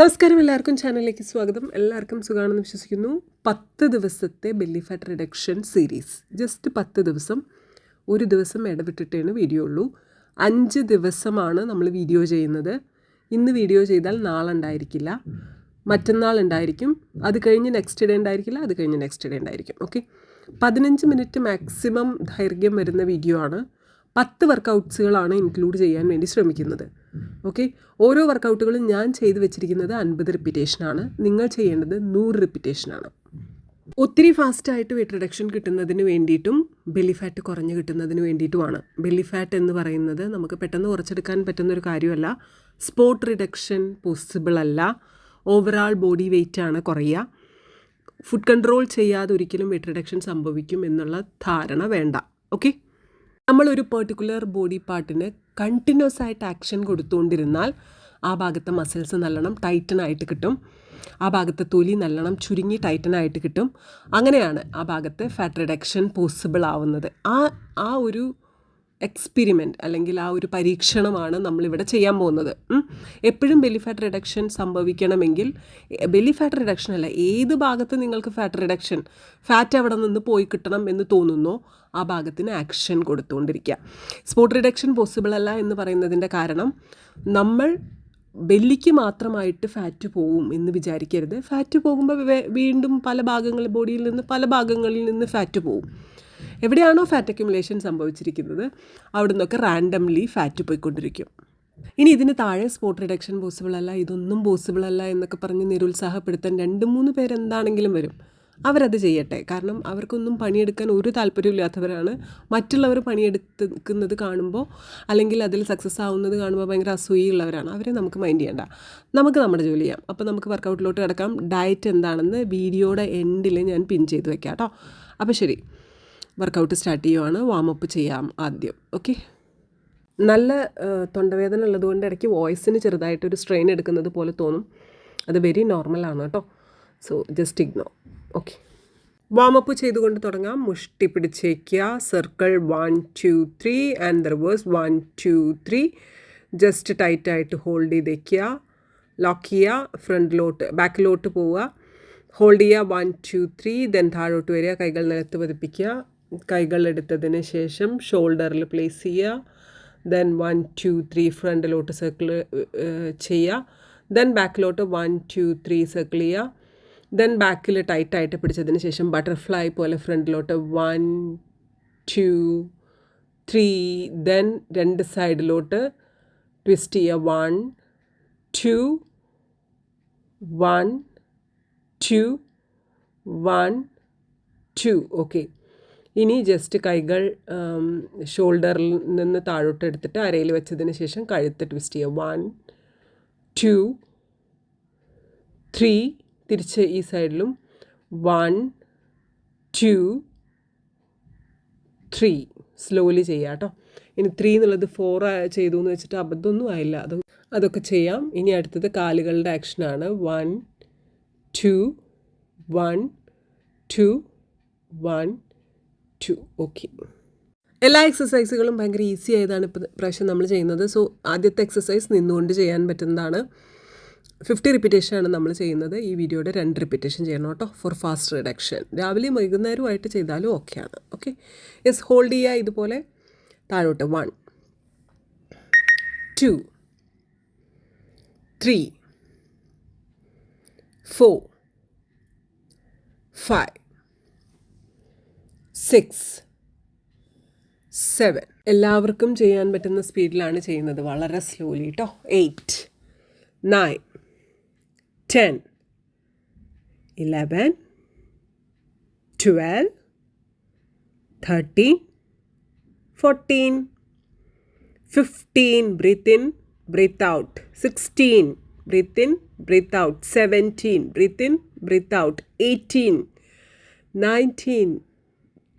നമസ്കാരം എല്ലാവർക്കും ചാനലിലേക്ക് സ്വാഗതം. എല്ലാവർക്കും സുഖമാണെന്ന് വിശ്വസിക്കുന്നു. പത്ത് ദിവസത്തെ belly fat reduction series. Just പത്ത് ദിവസം ഒരു ദിവസം ഇടവിട്ടിട്ടാണ് വീഡിയോ ഉള്ളൂ. അഞ്ച് ദിവസമാണ് നമ്മൾ വീഡിയോ ചെയ്യുന്നത്. ഇന്ന് വീഡിയോ ചെയ്താൽ നാളെ ഉണ്ടായിരിക്കില്ല മറ്റന്നാൾ ഉണ്ടായിരിക്കും. അത് കഴിഞ്ഞ് നെക്സ്റ്റ് ഡേ ഉണ്ടായിരിക്കില്ല അത് കഴിഞ്ഞ് നെക്സ്റ്റ് ഡേ ഉണ്ടായിരിക്കും. ഓക്കെ? പതിനഞ്ച് മിനിറ്റ് മാക്സിമം ദൈർഘ്യം വരുന്ന വീഡിയോ ആണ്. പത്ത് വർക്കൗട്ട്സുകളാണ് ഇൻക്ലൂഡ് ചെയ്യാൻ വേണ്ടി ശ്രമിക്കുന്നത്. ഓക്കെ ഓരോ വർക്കൗട്ടുകളും ഞാൻ ചെയ്തു വെച്ചിരിക്കുന്നത് അൻപത് റിപ്പിറ്റേഷനാണ് നിങ്ങൾ ചെയ്യേണ്ടത് നൂറ് റിപ്പിറ്റേഷനാണ് ഒത്തിരി ഫാസ്റ്റായിട്ട് വെയിറ്റ് റിഡക്ഷൻ കിട്ടുന്നതിന് വേണ്ടിയിട്ടും ബെല്ലി ഫാറ്റ് കുറഞ്ഞു കിട്ടുന്നതിന് വേണ്ടിയിട്ടുമാണ്. ബെല്ലി ഫാറ്റ് എന്ന് പറയുന്നത് നമുക്ക് പെട്ടെന്ന് കുറച്ചെടുക്കാൻ പറ്റുന്ന ഒരു കാര്യമല്ല. സ്പോട്ട് റിഡക്ഷൻ പോസിബിൾ അല്ല. ഓവറാൾ ബോഡി വെയിറ്റ് ആണ് കുറയുക. ഫുഡ് കൺട്രോൾ ചെയ്യാതെ ഒരിക്കലും വെയിറ്റ് റിഡക്ഷൻ സംഭവിക്കും എന്നുള്ള ധാരണ വേണ്ട. ഓക്കെ നമ്മളൊരു പെർട്ടിക്കുലർ ബോഡി പാർട്ടിന് കണ്ടിന്യൂസ് ആയിട്ട് ആക്ഷൻ കൊടുത്തുകൊണ്ടിരുന്നാൽ ആ ഭാഗത്തെ മസിൽസ് നല്ലോണം ടൈറ്റൻ ആയിട്ട് കിട്ടും. ആ ഭാഗത്തെ തൊലി നല്ലോണം ചുരുങ്ങി ടൈറ്റൻ ആയിട്ട് കിട്ടും. അങ്ങനെയാണ് ആ ഭാഗത്തെ ഫാറ്റ് റിഡക്ഷൻ പോസിബിൾ ആവുന്നത്. ആ ആ ഒരു എക്സ്പെരിമെന്റ് അല്ലെങ്കിൽ ആ ഒരു പരീക്ഷണമാണ് നമ്മളിവിടെ ചെയ്യാൻ പോകുന്നത്. എപ്പോഴും ബെലി ഫാറ്റ് റിഡക്ഷൻ സംഭവിക്കണമെങ്കിൽ ബെലി ഫാറ്റ് റിഡക്ഷൻ അല്ല ഏത് ഭാഗത്ത് നിങ്ങൾക്ക് ഫാറ്റ് റിഡക്ഷൻ ഫാറ്റ് അവിടെ നിന്ന് പോയി കിട്ടണം എന്ന് തോന്നുന്നോ ആ ഭാഗത്തിന് ആക്ഷൻ കൊടുത്തുകൊണ്ടിരിക്കുക. സ്പോട്ട് റിഡക്ഷൻ പോസിബിൾ അല്ല എന്ന് പറയുന്നതിന്റെ കാരണം നമ്മൾ ബെല്ലിക്ക് മാത്രമായിട്ട് ഫാറ്റ് പോവും എന്ന് വിചാരിക്കരുത്. ഫാറ്റ് പോകുമ്പോൾ വീണ്ടും പല ഭാഗങ്ങളിൽ ബോഡിയിൽ നിന്ന് പല ഭാഗങ്ങളിൽ നിന്ന് ഫാറ്റ് പോവും. എവിടെയാണോ ഫാറ്റ് അക്യുമുലേഷൻ സംഭവിച്ചിരിക്കുന്നത് അവിടെ നിന്നൊക്കെ റാൻഡംലി ഫാറ്റ് പോയിക്കൊണ്ടിരിക്കും. ഇനി ഇതിന് താഴെ സ്പോട്ട് റിഡക്ഷൻ പോസിബിൾ അല്ല ഇതൊന്നും പോസിബിൾ അല്ല എന്നൊക്കെ പറഞ്ഞ് നിരുത്സാഹപ്പെടുത്താൻ രണ്ട് മൂന്ന് പേരെന്താണെങ്കിലും വരും. അവരത് ചെയ്യട്ടെ. കാരണം അവർക്കൊന്നും പണിയെടുക്കാൻ ഒരു താല്പര്യമില്ലാത്തവരാണ്. മറ്റുള്ളവർ പണിയെടുക്കുന്നത് കാണുമ്പോൾ അല്ലെങ്കിൽ അതിൽ സക്സസ് ആവുന്നത് കാണുമ്പോൾ ഭയങ്കര അസൂയുള്ളവരാണ് അവരെ നമുക്ക് മൈൻഡ് ചെയ്യണ്ട. നമുക്ക് നമ്മുടെ ജോലി ചെയ്യാം. അപ്പോൾ നമുക്ക് വർക്കൗട്ടിലോട്ട് കിടക്കാം. ഡയറ്റ് എന്താണെന്ന് വീഡിയോയുടെ എൻഡിൽ ഞാൻ പിൻ ചെയ്ത് വെക്കാം കേട്ടോ അപ്പോൾ ശരി. വർക്കൗട്ട് സ്റ്റാർട്ട് ചെയ്യുവാണ്. വാമപ്പ് ചെയ്യാം ആദ്യം. ഓക്കെ നല്ല തൊണ്ടവേദന ഉള്ളതുകൊണ്ട് ഇടയ്ക്ക് വോയിസിന് ചെറുതായിട്ടൊരു സ്ട്രെയിൻ എടുക്കുന്നത് പോലെ തോന്നും. അത് വെരി നോർമലാണ് കേട്ടോ. So just ignore okay warm up ചെയ്തുകൊണ്ട് തുടങ്ങാം. മുഷ്ടി പിടിച്ചേക്കുക. Circle one two three and reverse one two three just ടൈറ്റായിട്ട് ഹോൾഡ് ചെയ്തേക്കുക. ലോക്ക് ചെയ്യുക. ഫ്രണ്ടിലോട്ട് ബാക്കിലോട്ട് പോവുക. ഹോൾഡ് ചെയ്യുക. വൺ ടു ത്രീ ദെൻ താഴോട്ട് വരിക. കൈകൾ നിലത്ത് പതിപ്പിക്കുക. കൈകൾ എടുത്തതിന് ശേഷം ഷോൾഡറിൽ പ്ലേസ് ചെയ്യുക. ദെൻ വൺ ടു ത്രീ ഫ്രണ്ടിലോട്ട് സർക്കിൾ ചെയ്യുക. ദെൻ ബാക്കിലോട്ട് വൺ ടു ത്രീ സർക്കിൾ ചെയ്യുക. ദെൻ ബാക്കിൽ ടൈറ്റായിട്ട് പിടിച്ചതിന് ശേഷം ബട്ടർഫ്ലൈ പോലെ ഫ്രണ്ടിലോട്ട് വൺ ടു ത്രീ ദെൻ രണ്ട് സൈഡിലോട്ട് ട്വിസ്റ്റ് ചെയ്യുക. One two one two one two okay ഇനി ജസ്റ്റ് കൈകൾ ഷോൾഡറിൽ നിന്ന് താഴോട്ട് എടുത്തിട്ട് അരയിൽ വെച്ചതിന് ശേഷം കഴുത്ത് ട്വിസ്റ്റ് ചെയ്യുക. വൺ ടു ത്രീ തിരിച്ച് ഈ സൈഡിലും വൺ ടു ത്രീ സ്ലോലി ചെയ്യാം കേട്ടോ. ഇനി ത്രീ എന്നുള്ളത് ഫോർ ചെയ്തു എന്ന് വെച്ചിട്ട് അബദ്ധമൊന്നും ആയില്ല. അത് അതൊക്കെ ചെയ്യാം. ഇനി അടുത്തത് കാലുകളുടെ ആക്ഷനാണ് one two one two one two okay എല്ലാ എക്സസൈസുകളും ഭയങ്കര ഈസി ആയതാണ് ഇപ്പോൾ പ്രാവശ്യം നമ്മൾ ചെയ്യുന്നത്. സോ ആദ്യത്തെ എക്സസൈസ് നിന്നുകൊണ്ട് ചെയ്യാൻ പറ്റുന്നതാണ്. ഫിഫ്റ്റി റിപ്പീറ്റേഷനാണ് നമ്മൾ ചെയ്യുന്നത്. ഈ വീഡിയോയുടെ രണ്ട് റിപ്പീറ്റേഷൻ ചെയ്യണം കേട്ടോ. ഫോർ ഫാസ്റ്റ് റിഡക്ഷൻ രാവിലെയും വൈകുന്നേരമായിട്ട് ചെയ്താലും ഓക്കെയാണ് ഓക്കെ യെസ് ഹോൾഡ് ചെയ്യുക ഇതുപോലെ. താഴോട്ട് one two three four five six seven. എല്ലാവർക്കും ചെയ്യാൻ പറ്റുന്ന സ്പീഡിലാണ് ചെയ്യുന്നത്. വളരെ സ്ലോലി കേട്ടോ eight nine ten eleven twelve thirteen fourteen fifteen breathe in breathe out sixteen breathe in breathe out seventeen breathe in breathe out eighteen nineteen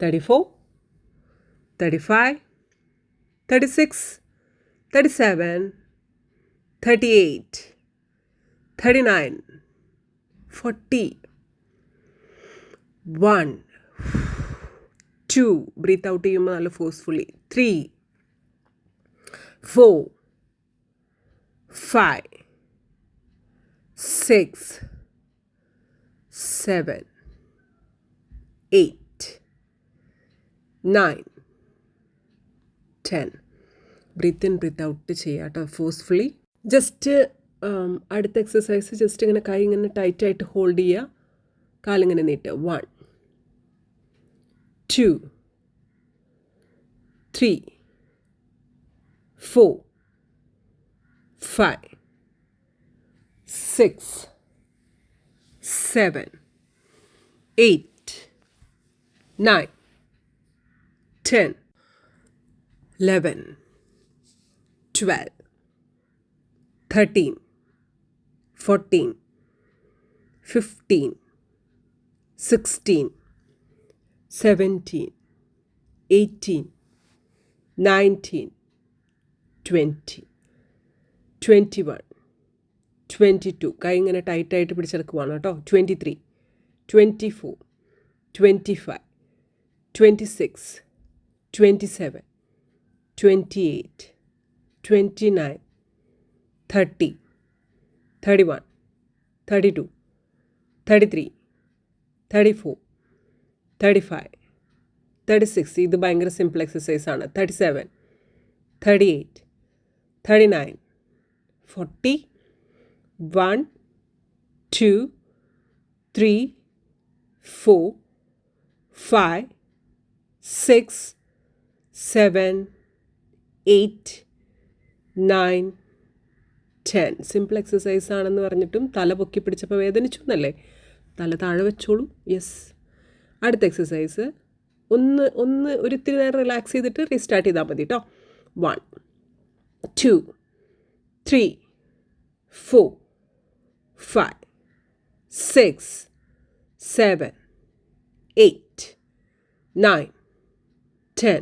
seven twenty eight twenty nine thirty thirty one thirty two thirty three thirty four thirty five thirty six thirty seven thirty eight thirty nine forty one two breathe out ചെയ്യുമ്പോൾ നല്ല forcefully three four five six seven eight nine ten breathe in breathe out ചെയ്യുക കേട്ടോ forcefully just അടുത്ത exercise just ഇങ്ങനെ കൈ ഇങ്ങനെ ടൈറ്റായിട്ട് hold ചെയ്യുക. കാലിങ്ങനെ നീട്ടുക. One two three four five six seven eight nine ten eleven twelve thirteen fourteen fifteen sixteen seventeen eighteen nineteen twenty twenty one twenty two കൈ ഇങ്ങനെ ടൈറ്റായിട്ട് പിടിച്ചെടുക്കുവാണ് കേട്ടോ. Twenty three twenty four twenty five twenty six twenty seven twenty eight twenty nine thirty thirty one thirty two thirty three thirty four thirty five thirty six ഇത് ഭയങ്കര simple exercise ആണ്. Thirty seven thirty eight thirty nine forty one two three four five six seven eight nine ten simple exercise ആണെന്ന് പറഞ്ഞിട്ടും തല പൊക്കി പിടിച്ചപ്പോൾ വേദനിച്ചു എന്നല്ലേ തല താഴെ വെച്ചോളൂ. യെസ് അടുത്ത എക്സസൈസ് ഒന്ന് ഒന്ന് ഒരിത്തിരി നേരം റിലാക്സ് ചെയ്തിട്ട് റീസ്റ്റാർട്ട് ചെയ്താൽ മതി കേട്ടോ one two three four five six seven eight nine ten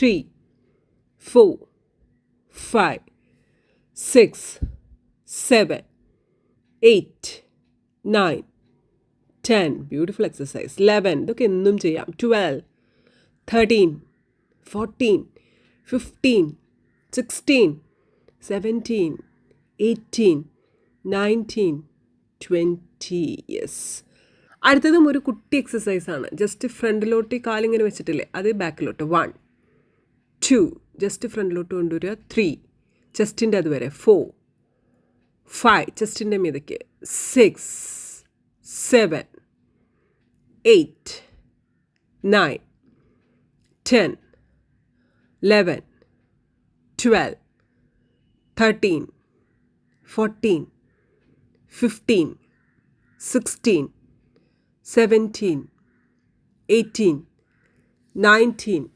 three four five six seven eight nine ten beautiful exercise eleven ഇതൊക്കെ എന്നും ചെയ്യാം. Twelve thirteen fourteen fifteen sixteen seventeen eighteen nineteen twenty yes അടുത്തതും ഒരു കുട്ടി എക്സസൈസാണ് just ഫ്രണ്ടിലോട്ട് കാലിങ്ങനെ വെച്ചിട്ടില്ലേ? അത് ബാക്കിലോട്ട് വൺ ടു ജസ്റ്റ് ഫ്രണ്ടിലോട്ട് കൊണ്ടുവരിക. ത്രീ ചെസ്റ്റിന്റെ അതുവരെ. ഫോർ ഫൈവ് ചെസ്റ്റിന്റെ മീതയ്ക്ക് six seven eight nine ten eleven twelve thirteen fourteen fifteen sixteen seventeen eighteen nineteen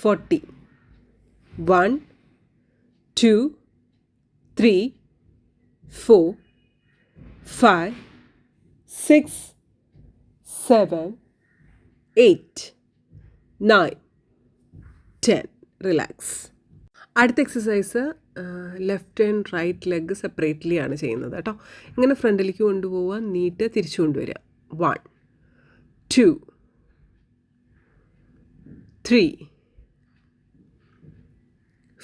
forty. One two three four five six seven eight nine ten. Relax. അടുത്ത exercise left and right leg separately ആണ് ചെയ്യുന്നത് കേട്ടോ. ഇങ്ങനെ ഫ്രണ്ടിലേക്ക് കൊണ്ടുപോവുക നീട്ട് തിരിച്ചു കൊണ്ടുവരിക. One two three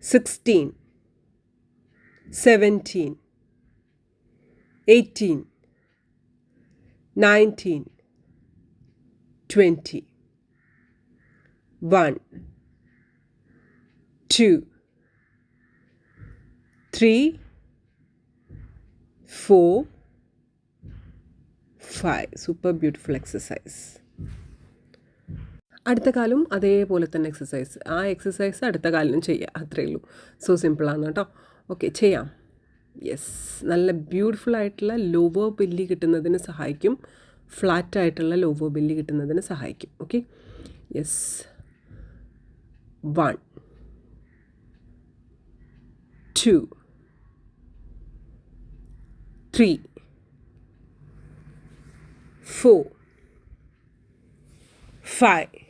16, 17, 18, 19, 20. 1, 2, 3, 4, 5. Super beautiful exercise. അടുത്ത കാലം അതേപോലെ തന്നെ എക്സസൈസ് ആ എക്സസൈസ് അടുത്ത കാലിനും ചെയ്യുക അത്രയേ ഉള്ളൂ. സോ സിമ്പിളാണ് കേട്ടോ. ഓക്കെ ചെയ്യാം. യെസ് നല്ല ബ്യൂട്ടിഫുൾ ആയിട്ടുള്ള ലോവർ ബില്ലി കിട്ടുന്നതിന് സഹായിക്കും. ഫ്ലാറ്റ് ആയിട്ടുള്ള ലോവർ ബില്ലി കിട്ടുന്നതിന് സഹായിക്കും. Okay yes one two three four five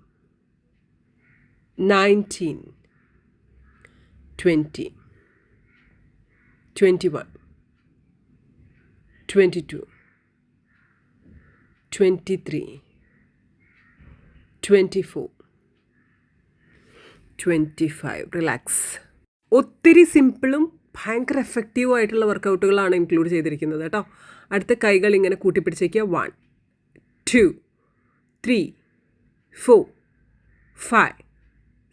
Nineteen, twenty. 21 22 23 24 25 relax ഒത്തിരി സിമ്പിളും ഭയങ്കര എഫക്റ്റീവും ആയിട്ടുള്ള വർക്കൗട്ടുകളാണ് ഇൻക്ലൂഡ് ചെയ്തിരിക്കുന്നത് കേട്ടോ. അടുത്ത കൈകൾ ഇങ്ങനെ കൂട്ടിപ്പിടിച്ചേക്കുക. One two three four five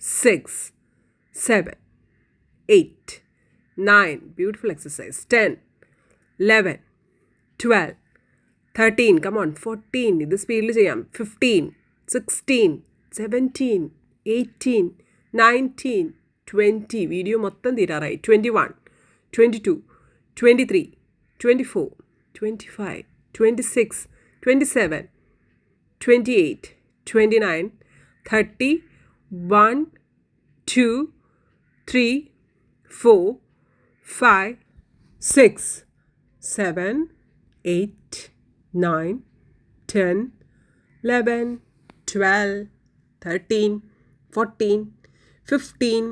six seven eight nine beautiful Ten, eleven, twelve, thirteen. Come on, fourteen. ഇത് സ്പീഡിൽ ചെയ്യാം fifteen sixteen seventeen eighteen nineteen twenty video മൊത്തം തീരാറായി twenty one twenty two twenty three twenty four twenty five twenty six twenty seven twenty eight twenty nine thirty One two three four five, six, seven, eight, nine, ten, eleven, twelve, thirteen, fourteen, fifteen,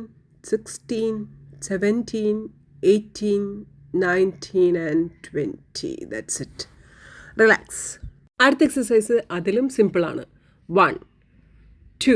sixteen, seventeen, eighteen, nineteen, and twenty. That's it. Relax അടുത്ത exercise അതിലും സിമ്പിളാണ് one two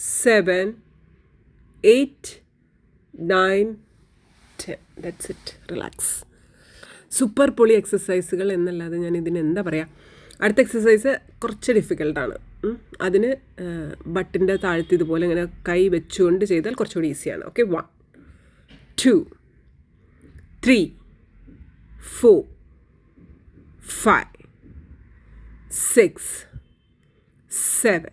7, 8, 9, that's it relax super പൊളി എക്സസൈസുകൾ എന്നല്ലാതെ ഞാൻ ഇതിന് എന്താ പറയുക അടുത്ത എക്സസൈസ് കുറച്ച് ഡിഫിക്കൽട്ടാണ്. അതിന് ബട്ടിന്റെ താഴ്ത്തി ഇതുപോലെ ഇങ്ങനെ കൈ വെച്ചുകൊണ്ട് ചെയ്താൽ കുറച്ചുകൂടി ഈസിയാണ് okay one two three four five six seven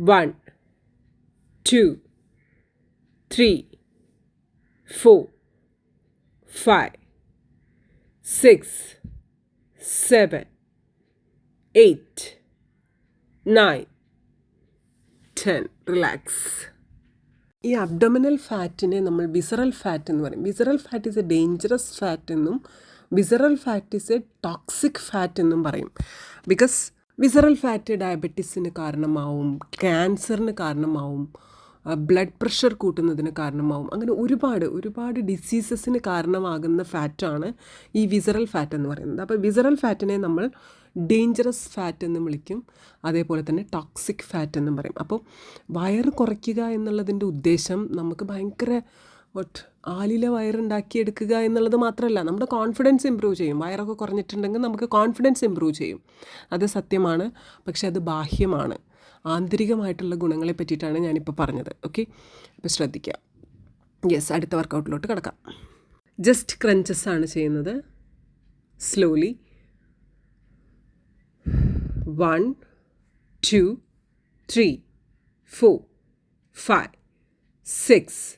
One two three four five six seven eight nine ten. Relax. ഈ അബ്ഡമിനൽ ഫാറ്റിനെ നമ്മൾ വിസറൽ ഫാറ്റ് എന്ന് പറയും. Visceral fat is a dangerous fat എന്നും visceral fat is a toxic fat എന്നും പറയും. Because visceral fat ഡയബറ്റീസിന് കാരണമാവും ക്യാൻസറിന് കാരണമാവും ബ്ലഡ് പ്രഷർ കൂട്ടുന്നതിന് കാരണമാവും. അങ്ങനെ ഒരുപാട് ഒരുപാട് ഡിസീസസിന് കാരണമാകുന്ന ഫാറ്റാണ് ഈ വിസറൽ ഫാറ്റ് എന്ന് പറയുന്നത്. അപ്പോൾ വിസറൽ ഫാറ്റിനെ നമ്മൾ ഡേഞ്ചറസ് ഫാറ്റ് എന്നും വിളിക്കും. അതേപോലെ തന്നെ ടോക്സിക് ഫാറ്റ് എന്നും പറയും. അപ്പോൾ വയറ് കുറയ്ക്കുക എന്നുള്ളതിന്റെ ഉദ്ദേശം നമുക്ക് ഭയങ്കര വട്ട് ആലിലെ വയറുണ്ടാക്കിയെടുക്കുക എന്നുള്ളത് മാത്രമല്ല നമ്മുടെ കോൺഫിഡൻസ് ഇമ്പ്രൂവ് ചെയ്യും. വയറൊക്കെ കുറഞ്ഞിട്ടുണ്ടെങ്കിൽ നമുക്ക് കോൺഫിഡൻസ് ഇമ്പ്രൂവ് ചെയ്യും. അത് സത്യമാണ് പക്ഷേ അത് ബാഹ്യമാണ്. ആന്തരികമായിട്ടുള്ള ഗുണങ്ങളെ പറ്റിയിട്ടാണ് ഞാനിപ്പോൾ പറഞ്ഞത്. ഓക്കെ അപ്പോൾ ശ്രദ്ധിക്കുക യെസ് അടുത്ത വർക്കൗട്ടിലോട്ട് കിടക്കാം. ജസ്റ്റ് ക്രഞ്ചസ് ആണ് ചെയ്യുന്നത്. Slowly one two three four five six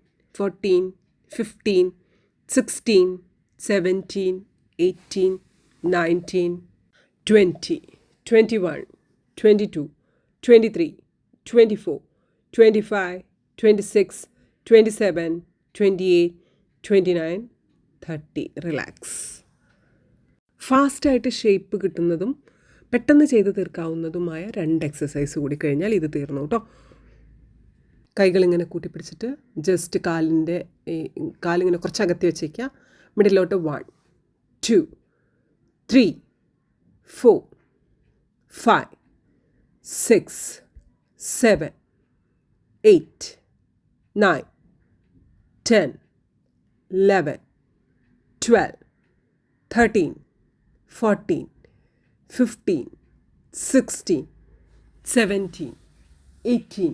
fourteen fifteen sixteen seventeen eighteen nineteen twenty twenty one twenty two twenty three twenty four twenty five twenty six twenty seven twenty eight twenty nine thirty relax ഫാസ്റ്റായിട്ട് shape കിട്ടുന്നതും പെട്ടെന്ന് ചെയ്ത് തീർക്കാവുന്നതുമായ രണ്ട് exercise കൂടി കഴിഞ്ഞാൽ ഇത് തീർന്നു കേട്ടോ കൈകളിങ്ങനെ കൂട്ടിപ്പിടിച്ചിട്ട് ജസ്റ്റ് കാലിന്റെ ഈ കാലിങ്ങനെ കുറച്ച് അകത്തി വെച്ചേക്കുക. മിഡിലോട്ട് one two three four five six seven eight nine ten eleven twelve thirteen fourteen fifteen sixteen seventeen eighteen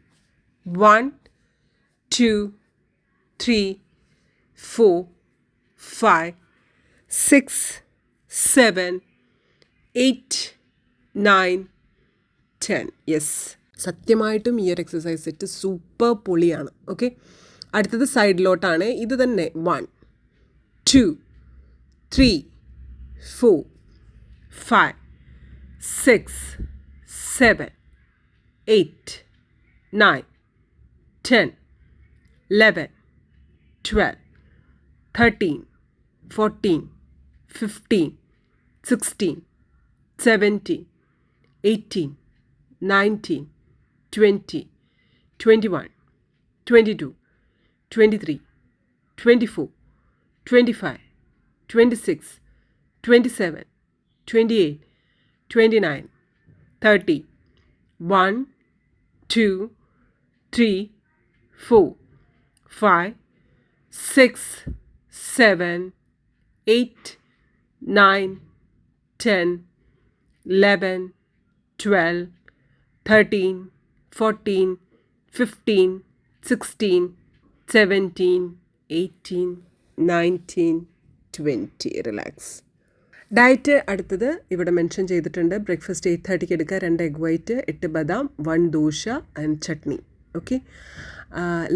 one two three four five six seven eight nine ten. Yes. സത്യമായിട്ടും ഈ ഒരു എക്സസൈസ് സെറ്റ് സൂപ്പർ പൊളിയാണ്. Okay അടുത്തത് സൈഡിലോട്ടാണ്. ഇത് തന്നെ one two three four five six seven eight nine. 10, 11, 12, 13, 14, 15, 16, 17, 18, 19, 20, 21, 22, 23, 24, 25, 26, 27, 28, 29, 30, 1, 2, 3, four, five, six, seven, eight, nine, ten, eleven, twelve, thirteen, fourteen, fifteen, sixteen, seventeen eighteen nineteen twenty relax diet അടുത്തത് ഇവിടെ mention ചെയ്തിട്ടുണ്ട്. Breakfast eight തേർട്ടിക്ക് എടുക്കുക. രണ്ട് egg white എട്ട് ബദാം one dosa and chutney okay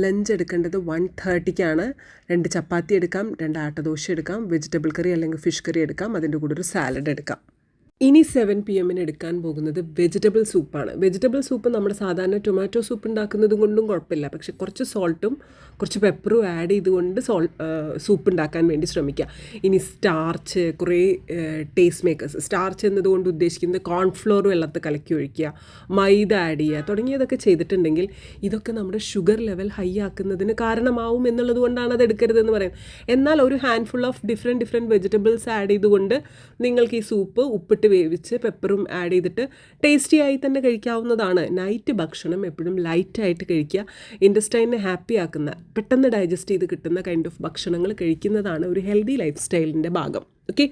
lunch എടുക്കേണ്ടത് one തേർട്ടിക്കാണ് രണ്ട് ചപ്പാത്തി എടുക്കാം രണ്ട് ആട്ടദോശ എടുക്കാം വെജിറ്റബിൾ കറി അല്ലെങ്കിൽ ഫിഷ് കറി എടുക്കാം അതിന്റെ കൂടെ ഒരു സാലഡ് എടുക്കാം. ഇനി സെവൻ പി എമ്മിന് എടുക്കാൻ പോകുന്നത് വെജിറ്റബിൾ സൂപ്പാണ് വെജിറ്റബിൾ സൂപ്പ് നമ്മൾ സാധാരണ ടൊമാറ്റോ സൂപ്പ് ഉണ്ടാക്കുന്നത് കൊണ്ടും കുഴപ്പമില്ല. പക്ഷെ കുറച്ച് സോൾട്ടും കുറച്ച് പെപ്പറും ആഡ് ചെയ്തുകൊണ്ട് സോൾ സൂപ്പ് ഉണ്ടാക്കാൻ വേണ്ടി ശ്രമിക്കുക. ഇനി സ്റ്റാർച്ച് കുറേ ടേസ്റ്റ് മേക്കേഴ്സ് സ്റ്റാർച്ച് എന്നതുകൊണ്ട് ഉദ്ദേശിക്കുന്നത് കോൺഫ്ലോർ വെള്ളത്തിൽ കലക്കി ഒഴിക്കുക മൈദ ആഡ് ചെയ്യുക തുടങ്ങിയതൊക്കെ ചെയ്തിട്ടുണ്ടെങ്കിൽ ഇതൊക്കെ നമ്മുടെ ഷുഗർ ലെവൽ ഹൈ ആക്കുന്നതിന് കാരണമാവും എന്നുള്ളത് കൊണ്ടാണ് അത് എടുക്കരുതെന്ന് പറയുന്നത്. എന്നാൽ ഒരു handful of different different vegetables add ചെയ്തുകൊണ്ട് നിങ്ങൾക്ക് ഈ സൂപ്പ് ഉപ്പിട്ട് വേവിച്ച് പെപ്പറും ആഡ് ചെയ്തിട്ട് ടേസ്റ്റി ആയി തന്നെ കഴിക്കാവുന്നതാണ്. നൈറ്റ് ഭക്ഷണം എപ്പോഴും ലൈറ്റായിട്ട് കഴിക്കുക. ഇൻഡസ്റ്റൈനെ ഹാപ്പി ആക്കുന്ന പെട്ടെന്ന് ഡൈജസ്റ്റ് ചെയ്ത് കിട്ടുന്ന കൈൻഡ് ഓഫ് ഭക്ഷണങ്ങൾ കഴിക്കുന്നതാണ് ഒരു ഹെൽത്തി ലൈഫ് സ്റ്റൈലിന്റെ ഭാഗം. ഓക്കെ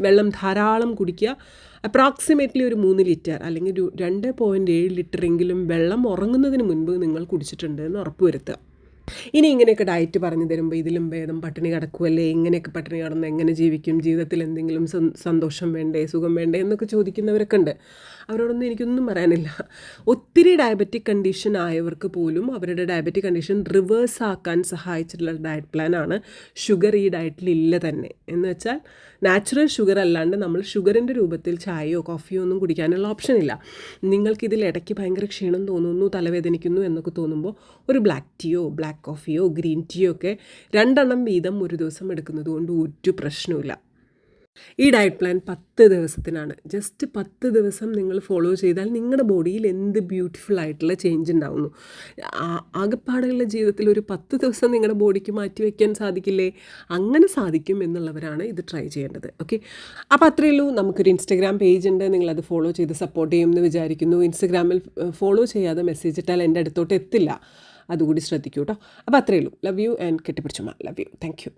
വെള്ളം ധാരാളം കുടിക്കുക. അപ്രോക്സിമേറ്റ്ലി ഒരു മൂന്ന് ലിറ്റർ അല്ലെങ്കിൽ ഒരു രണ്ട് പോയിന്റ് ഏഴ് ലിറ്ററെങ്കിലും വെള്ളം ഉറങ്ങുന്നതിന് മുൻപ് നിങ്ങൾ കുടിച്ചിട്ടുണ്ട് എന്ന് ഉറപ്പുവരുത്തുക. ഇനി ഇങ്ങനെയൊക്കെ ഡയറ്റ് പറഞ്ഞു തരുമ്പോൾ ഇതിലും ഭേദം പട്ടിണി കിടക്കുമല്ലേ ഇങ്ങനെയൊക്കെ പട്ടിണി കിടന്ന് എങ്ങനെ ജീവിക്കും? ജീവിതത്തിൽ എന്തെങ്കിലും സന്തോഷം വേണ്ടേ? സുഖം വേണ്ടേ? എന്നൊക്കെ ചോദിക്കുന്നവരൊക്കെ ഉണ്ട്. അവരോടൊന്നും എനിക്കൊന്നും പറയാനില്ല. ഒത്തിരി ഡയബറ്റിക് കണ്ടീഷൻ ആയവർക്ക് പോലും അവരുടെ ഡയബറ്റിക് കണ്ടീഷൻ റിവേഴ്സ് ആക്കാൻ സഹായിച്ചിട്ടുള്ള ഡയറ്റ് പ്ലാനാണ് ഷുഗർ ഈ ഡയറ്റിൽ ഇല്ല തന്നെ. എന്ന് വെച്ചാൽ നാച്ചുറൽ ഷുഗർ അല്ലാണ്ട് നമ്മൾ ഷുഗറിന്റെ രൂപത്തിൽ ചായയോ കോഫിയോ ഒന്നും കുടിക്കാനുള്ള ഓപ്ഷൻ ഇല്ല. നിങ്ങൾക്കിതിൽ ഇടയ്ക്ക് ഭയങ്കര ക്ഷീണം തോന്നുന്നു തലവേദനിക്കുന്നു എന്നൊക്കെ തോന്നുമ്പോൾ ഒരു ബ്ലാക്ക് ടീയോ ബ്ലാക്ക് കോഫിയോ ഗ്രീൻ ടീയോ ഒക്കെ രണ്ടെണ്ണം വീതം ഒരു ദിവസം എടുക്കുന്നത് കൊണ്ട് ഒരു പ്രശ്നവുമില്ല. ഈ ഡയറ്റ് പ്ലാൻ പത്ത് ദിവസത്തിനാണ്. ജസ്റ്റ് പത്ത് ദിവസം നിങ്ങൾ ഫോളോ ചെയ്താൽ നിങ്ങളുടെ ബോഡിയിൽ എന്ത് ബ്യൂട്ടിഫുൾ ആയിട്ടുള്ള ചേഞ്ച് ഉണ്ടാവുന്നു ആകപ്പാടുകളുടെ ജീവിതത്തിൽ ഒരു പത്ത് ദിവസം നിങ്ങളുടെ ബോഡിക്ക് മാറ്റി വയ്ക്കാൻ സാധിക്കില്ലേ? അങ്ങനെ സാധിക്കും എന്നുള്ളവരാണ് ഇത് ട്രൈ ചെയ്യേണ്ടത്. ഓക്കെ അപ്പോൾ അത്രയേ ഉള്ളൂ. നമുക്കൊരു ഇൻസ്റ്റഗ്രാം പേജ് ഉണ്ട് നിങ്ങളത് ഫോളോ ചെയ്ത് സപ്പോർട്ട് ചെയ്യുമെന്ന് വിചാരിക്കുന്നു. ഇൻസ്റ്റഗ്രാമിൽ ഫോളോ ചെയ്യാതെ മെസ്സേജ് ഇട്ടാൽ എന്റെ അടുത്തോട്ട് എത്തില്ല. അതുകൂടി ശ്രദ്ധിക്കൂ കേട്ടോ അപ്പോൾ അത്രയേ ഉള്ളൂ. ലവ് യു ആൻഡ് കെട്ടിപ്പിടിച്ചുമ്മ ലവ് യു താങ്ക് യു